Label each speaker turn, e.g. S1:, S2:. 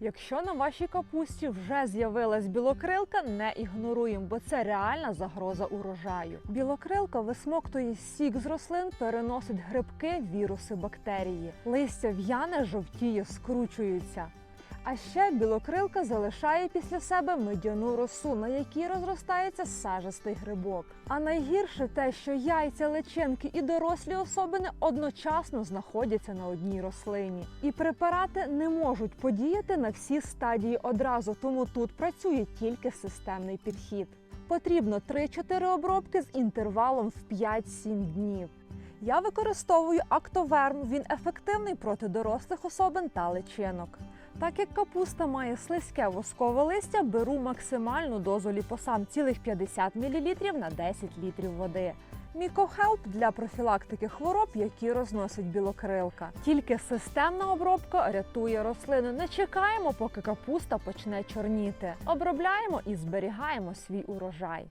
S1: Якщо на вашій капусті вже з'явилась білокрилка, не ігноруємо, бо це реальна загроза урожаю. Білокрилка висмоктує сік з рослин, переносить грибки, віруси, бактерії. Листя в'яне, жовтіє, скручується. А ще білокрилка залишає після себе медяну росу, на якій розростається сажистий грибок. А найгірше те, що яйця, личинки і дорослі особини одночасно знаходяться на одній рослині. І препарати не можуть подіяти на всі стадії одразу, тому тут працює тільки системний підхід. Потрібно 3-4 обробки з інтервалом в 5-7 днів. Я використовую актоверм. Він ефективний проти дорослих особин та личинок. Так як капуста має слизьке воскове листя, беру максимальну дозу ліпосам цілих 50 мл на 10 літрів води. Мікохелп для профілактики хвороб, які розносить білокрилка. Тільки системна обробка рятує рослину. Не чекаємо, поки капуста почне чорніти. Обробляємо і зберігаємо свій урожай.